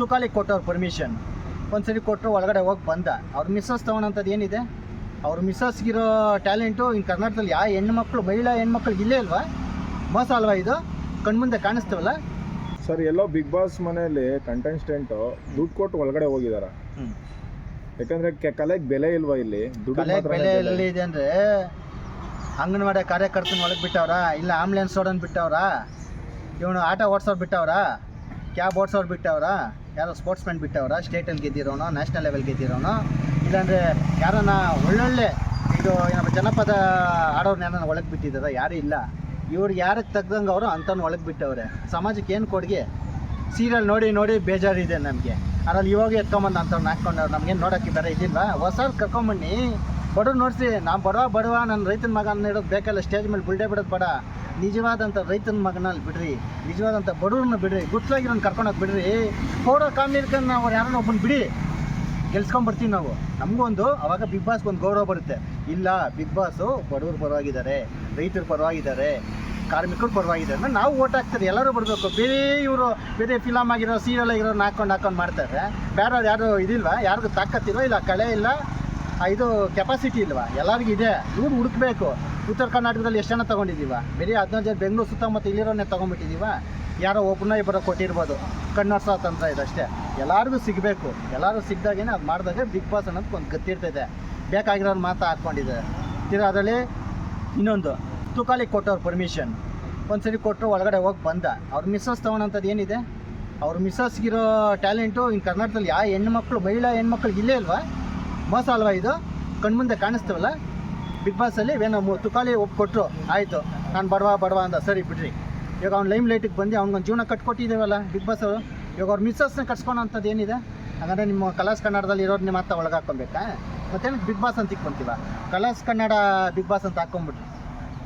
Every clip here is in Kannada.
ತುಕಾಲಿಗೆ ಕೊಟ್ಟವ್ರು ಪರ್ಮಿಷನ್ ಒಂದ್ಸರಿ ಕೊಟ್ಟರು ಒಳಗಡೆ ಹೋಗಿ ಬಂದ. ಅವ್ರ ಮಿಸ್ಸಸ್ ತೊಗೊಳಂಥದ್ದು ಏನಿದೆ? ಅವ್ರ ಮಿಸ್ಸಸ್ಗಿರೋ ಟ್ಯಾಲೆಂಟು ಇನ್ನು ಕರ್ನಾಟಕದಲ್ಲಿ ಯಾವ ಹೆಣ್ಮಕ್ಳು ಮಹಿಳಾ ಹೆಣ್ಮಕ್ಳು ಇಲ್ಲೇ ಅಲ್ವಾ? ಮೋಸ ಅಲ್ವಾ ಇದು? ಕಣ್ಮುಂದೆ ಕಾಣಿಸ್ತವಲ್ಲ? ಸರ್ ಎಲ್ಲೋ ಬಿಗ್ ಬಾಸ್ ಮನೆಯಲ್ಲಿ ಕಂಟೆಸ್ಟೆಂಟ್ ದುಡ್ಡು ಕೊಟ್ಟು ಒಳಗಡೆ ಹೋಗಿದಾರ. ಯಾಕಂದ್ರೆ ಕಲೆಗೆ ಬೆಲೆ ಇಲ್ವಾ ಇಲ್ಲಿ? ದುಡ್ಡು ಕಲೆ ಬೆಲೆ ಎಲ್ಲಿ ಇದೆ ಅಂದರೆ ಅಂಗನವಾಡಿ ಕಾರ್ಯಕರ್ತನ ಒಳಗೆ ಬಿಟ್ಟವ್ರ? ಇಲ್ಲ ಆಂಬುಲೆನ್ಸ್ ಓಡನ್ ಬಿಟ್ಟವ್ರ? ಇವನು ಆಟೋ ಓಡಿಸೋರು ಬಿಟ್ಟವ್ರ? ಕ್ಯಾಬ್ ಓಡ್ಸೋರು ಬಿಟ್ಟವ್ರ? ಯಾರೋ ಸ್ಪೋರ್ಟ್ಸ್ ಮ್ಯಾನ್ ಬಿಟ್ಟವ್ರ ಸ್ಟೇಟಲ್ಲಿ ಗೆದ್ದಿರೋನು ನ್ಯಾಷನಲ್ ಲೆವೆಲ್ ಗೆದ್ದಿರೋನು? ಇಲ್ಲಾಂದರೆ ಯಾರನ್ನ ಒಳ್ಳೊಳ್ಳೆ ಇದು ಏನಪ್ಪ, ಜನಪದ ಆಡೋರ್ನ ಯಾರನ್ನ ಒಳಗೆ ಬಿಟ್ಟಿದ್ದಾರ? ಯಾರೂ ಇಲ್ಲ. ಇವ್ರು ಯಾರಿಗೆ ತೆಗ್ದಂಗೆ ಅವರು ಅಂಥವ್ನ ಒಳಗೆ ಬಿಟ್ಟವ್ರೆ. ಸಮಾಜಕ್ಕೆ ಏನು ಕೊಡುಗೆ? ಸೀರಿಯಲ್ ನೋಡಿ ನೋಡಿ ಬೇಜಾರಿದೆ ನಮಗೆ. ಅದ್ರಲ್ಲಿ ಇವಾಗ ಎತ್ಕೊಂಬಂದು ಅಂಥವ್ನ ಹಾಕ್ಕೊಂಡವ್ರು. ನಮ್ಗೇನು ನೋಡೋಕ್ಕೆ ಬೇರೆ ಇದಿಲ್ವಾ? ಹೊಸ ಕರ್ಕೊಂಬನ್ನಿ. ಬಡವ್ರು ನೋಡಿಸಿ ನಾವು ಬಡವ ಬಡವ ನನ್ನ ರೈತನ ಮಗನ ಇಡೋದು ಬೇಕಲ್ಲ ಸ್ಟೇಜ್ ಮೇಲೆ ಬುಲ್ಡೆ ಬಿಡೋದು ಬೇಡ. ನಿಜವಾದಂಥ ರೈತನ ಮಗನಲ್ಲಿ ಬಿಡ್ರಿ ನಿಜವಾದಂಥ ಬಡವ್ರನ್ನ ಬಿಡ್ರಿ, ಗುಟ್ಲಾಗಿರೋನ್ ಕರ್ಕೊಂಡೋಗಿ ಬಿಡ್ರಿ. ಕೋಡೋ ಕಾಮಿರ್ಕೊಂಡು ಅವ್ರು ಯಾರನ್ನ ಒಬ್ಬನ ಬಿಡಿ. ಗೆಲ್ಸ್ಕೊಂಡ್ಬರ್ತೀವಿ ನಾವು. ನಮಗೊಂದು ಅವಾಗ ಬಿಗ್ ಬಾಸ್ಗೆ ಒಂದು ಗೌರವ ಬರುತ್ತೆ. ಇಲ್ಲ ಬಿಗ್ ಬಾಸು ಬಡವ್ರ ಪರವಾಗಿದ್ದಾರೆ, ರೈತರ ಪರವಾಗಿದ್ದಾರೆ, ಕಾರ್ಮಿಕರು ಪರವಾಗಿದ್ದಾರೆ ಅಂದರೆ ನಾವು ಓಟ್ ಹಾಕ್ತಾರೆ, ಎಲ್ಲರೂ ಬರಬೇಕು. ಬೇರೆ ಇವರು, ಬೇರೆ ಫಿಲಮ್ ಆಗಿರೋ ಸೀರಿಯಲ್ ಆಗಿರೋನ್ನ ಹಾಕೊಂಡು ಹಾಕೊಂಡು ಮಾಡ್ತಾರೆ. ಬೇರೆ ಯಾರು ಇದಿಲ್ವಾ? ಯಾರಿಗೂ ತಾಕತ್ತಿರೋ ಇಲ್ಲ, ಕಳೆ ಇಲ್ಲ. ಇದು ಕೆಪಾಸಿಟಿ ಇಲ್ವಾ? ಎಲ್ಲರಿಗೂ ಇದೆ. ಇವ್ರು ಹುಡುಕ್ಬೇಕು. ಉತ್ತರ ಕರ್ನಾಟಕದಲ್ಲಿ ಎಷ್ಟು ಜನ ತೊಗೊಂಡಿದ್ದೀವ? ಬರೀ ಹದಿನೈದು ಜನ ಬೆಂಗಳೂರು ಸುತ್ತಮುತ್ತ ಇಲ್ಲಿರೋನೇ ತೊಗೊಂಡ್ಬಿಟ್ಟಿದ್ದೀವ? ಯಾರೋ ಒಬ್ಬರನ್ನ ಇಬ್ಬರ ಕೊಟ್ಟಿರ್ಬೋದು. ಕಣ್ಣರ್ಸೋ ತಂತ್ರ ಅಷ್ಟೇ. ಎಲ್ಲರಿಗೂ ಸಿಗಬೇಕು. ಎಲ್ಲರೂ ಸಿಗ್ದಾಗೇನೆ ಅದು ಮಾಡಿದಾಗ ಬಿಗ್ ಬಾಸ್ ಅನ್ನೋದು ಒಂದು ಗೊತ್ತಿರ್ತೈತೆ. ಬೇಕಾಗಿರೋರು ಮಾತು ಹಾಕ್ಕೊಂಡಿದೆ ತಿರ್ಗಿ ಅದರಲ್ಲಿ ಇನ್ನೊಂದು ತುಕಾಲಿಗೆ ಕೊಟ್ಟವ್ರು ಪರ್ಮಿಷನ್ ಒಂದ್ಸರಿ ಕೊಟ್ಟರು ಒಳಗಡೆ ಹೋಗಿ ಬಂದ. ಅವ್ರ ಮಿಸ್ಸಸ್ ತೊಗೊಳೋಂಥದ್ದು ಏನಿದೆ? ಅವ್ರ ಮಿಸ್ಸಸ್ಗಿರೋ ಟ್ಯಾಲೆಂಟು ಇನ್ನು ಕರ್ನಾಟಕದಲ್ಲಿ ಯಾವ ಹೆಣ್ಮಕ್ಳು ಮಹಿಳಾ ಹೆಣ್ಮಕ್ಳು ಇಲ್ಲೇ ಅಲ್ವಾ ಮೋಸ ಅಲ್ವಾ ಇದು? ಕಣ್ಮುಂದೆ ಕಾಣಿಸ್ತವಲ್ಲ? ಬಿಗ್ ಬಾಸಲ್ಲಿ ಏನೋ ಮು- ತುಕಾಲಿ ಒಪ್ಕೊಟ್ರು ಆಯಿತು, ನಾನು ಬಡವಾ ಬಡವಾ ಅಂತ ಸರಿ ಬಿಡ್ರಿ. ಇವಾಗ ಅವ್ನು ಲೈಮ್ ಲೈಟಿಗೆ ಬಂದು ಅವ್ನಿಗೊಂದು ಜೀವನ ಕಟ್ಕೊಟ್ಟಿದ್ದೇವಲ್ಲ ಬಿಗ್ ಬಾಸ್ ಅವರು. ಇವಾಗ ಅವ್ರ ಮಿಸ್ಸಸ್ನ ಕಟ್ಸ್ಕೊಳೋಂಥದ್ದು ಏನಿದೆ? ಹಾಗಾದರೆ ನಿಮ್ಮ ಕಲಾಸ್ ಕನ್ನಡದಲ್ಲಿ ಇರೋರು ನಿಮ್ಮ ಒಳಗೆ ಹಾಕ್ಕೊಬೇಕಾ? ಮತ್ತೇನು ಬಿಗ್ ಬಾಸ್ ಅಂತ ಇಕ್ಕೊಂತೀವ ಕಲಾಸ್ ಕನ್ನಡ ಬಿಗ್ ಬಾಸ್ ಅಂತ ಹಾಕ್ಕೊಂಬಿಟ್ರಿ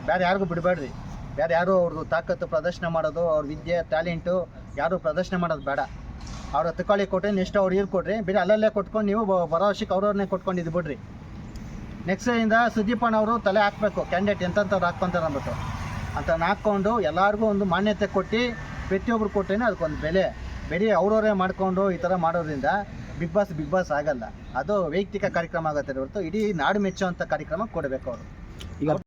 ಬೇರೆ ಯಾರಿಗೂ ಬಿಡಬೇಡ್ರಿ. ಬೇರೆ ಯಾರು ಅವ್ರದ್ದು ತಾಕತ್ತು ಪ್ರದರ್ಶನ ಮಾಡೋದು, ಅವ್ರ ವಿದ್ಯೆ ಟ್ಯಾಲೆಂಟು ಯಾರು ಪ್ರದರ್ಶನ ಮಾಡೋದು ಬೇಡ. ಅವ್ರ ತುಕಾಳಿ ಕೊಟ್ಟರೆ ನೆಕ್ಸ್ಟ್ ಅವ್ರು ಇರ್ಕೊಡ್ರಿ ಬೇರೆ ಅಲ್ಲಲ್ಲೇ ಕೊಟ್ಕೊಂಡು ನೀವು ಬರೋ ವರ್ಷಕ್ಕೆ ಅವ್ರವ್ರನ್ನೇ ಬಿಡ್ರಿ. ನೆಕ್ಸ್ಟ್ ಇಂದ ಸುದೀಪಣ್ಣ ಅವರು ತಲೆ ಹಾಕಬೇಕು ಕ್ಯಾಂಡಿಡೇಟ್ ಎಂತಂಥವ್ರು ಹಾಕ್ಕೊಂತಾರೆ ಅಂದ್ಬಿಟ್ಟು. ಅಂತ ಹಾಕ್ಕೊಂಡು ಎಲ್ಲರಿಗೂ ಒಂದು ಮಾನ್ಯತೆ ಕೊಟ್ಟು ಪ್ರತಿಯೊಬ್ರು ಕೊಟ್ಟೇನೆ ಅದಕ್ಕೊಂದು ಬೆಲೆ. ಬರೀ ಅವ್ರವರೇ ಮಾಡ್ಕೊಂಡು ಈ ಥರ ಮಾಡೋದ್ರಿಂದ ಬಿಗ್ ಬಾಸ್ ಬಿಗ್ ಬಾಸ್ ಆಗಲ್ಲ. ಅದು ವೈಯಕ್ತಿಕ ಕಾರ್ಯಕ್ರಮ ಆಗುತ್ತೆ ಹೊರತು ಇಡೀ ನಾಡು ಮೆಚ್ಚುವಂಥ ಕಾರ್ಯಕ್ರಮ ಕೊಡಬೇಕು ಅವರು. ಈಗ